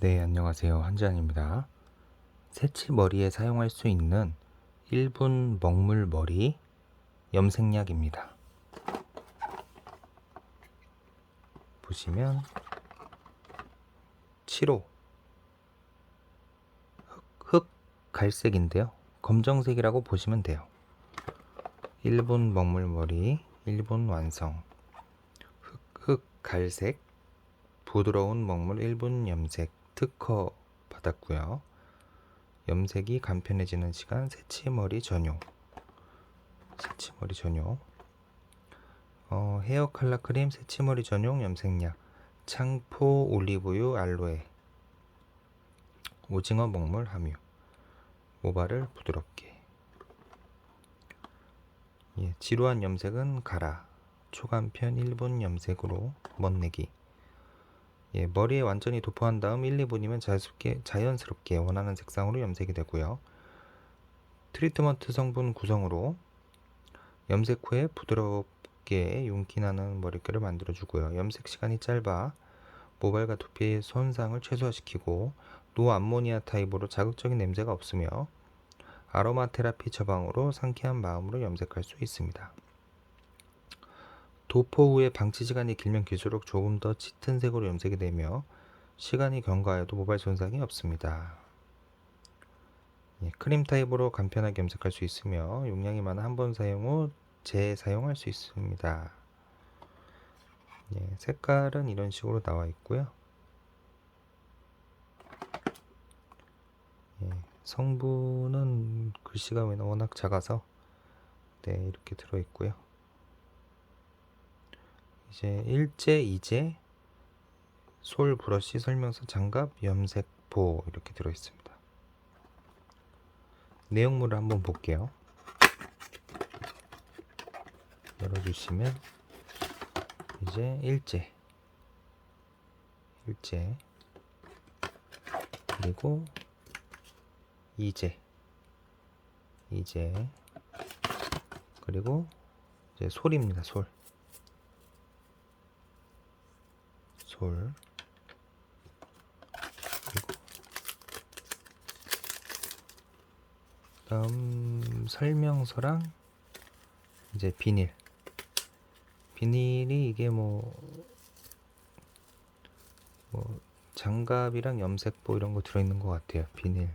네, 안녕하세요. 한지환입니다. 새치 머리에 사용할 수 있는 1분 먹물 머리 염색약입니다. 보시면 7호 흑, 흑 갈색인데요. 검정색이라고 보시면 돼요. 1분 먹물 머리 1분 완성 흑, 흑 갈색 부드러운 먹물 1분 염색 특허 받았고요. 염색이 간편해지는 시간 새치머리 전용. 새치머리 전용. 어, 헤어 칼라 크림 새치머리 전용 염색약. 창포 올리브유 알로에. 오징어 먹물 함유. 모발을 부드럽게. 예, 지루한 염색은 가라. 초간편 1분 염색으로 멋내기. 예, 머리에 완전히 도포한 다음 1, 2분이면 자연스럽게, 자연스럽게 원하는 색상으로 염색이 되고요. 트리트먼트 성분 구성으로 염색 후에 부드럽게 윤기나는 머릿결을 만들어주고요. 염색 시간이 짧아 모발과 두피의 손상을 최소화시키고 노암모니아 타입으로 자극적인 냄새가 없으며 아로마 테라피 처방으로 상쾌한 마음으로 염색할 수 있습니다. 도포 후에 방치 시간이 길면 길수록 조금 더 짙은 색으로 염색이 되며 시간이 경과해도 모발 손상이 없습니다. 예, 크림 타입으로 간편하게 염색할 수 있으며 용량이 많아 한 번 사용 후 재사용할 수 있습니다. 예, 색깔은 이런 식으로 나와 있고요. 예, 성분은 글씨가 워낙 작아서 네, 이렇게 들어 있고요. 이제 일제, 이제, 솔 브러쉬 설명서 장갑, 염색 보 이렇게 들어 있습니다. 내용물을 한번 볼게요. 열어주시면 이제 일제, 일제, 그리고 이제, 이제, 그리고 이제 솔입니다. 솔. 솔 그리고 다음 설명서랑 이제 비닐. 비닐이 이게 뭐, 뭐 장갑이랑 염색보 이런 거 들어있는 것 같아요 비닐.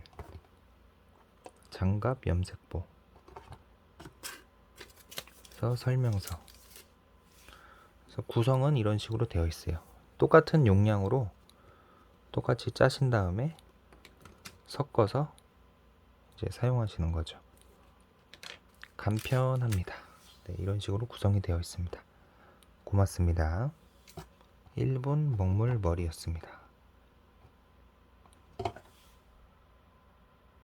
장갑 염색보. 그래서 설명서. 그래서 구성은 이런 식으로 되어 있어요 똑같은 용량으로 똑같이 짜신 다음에 섞어서 이제 사용하시는 거죠. 간편합니다. 네, 이런 식으로 구성이 되어 있습니다. 고맙습니다. 1분 먹물 머리였습니다.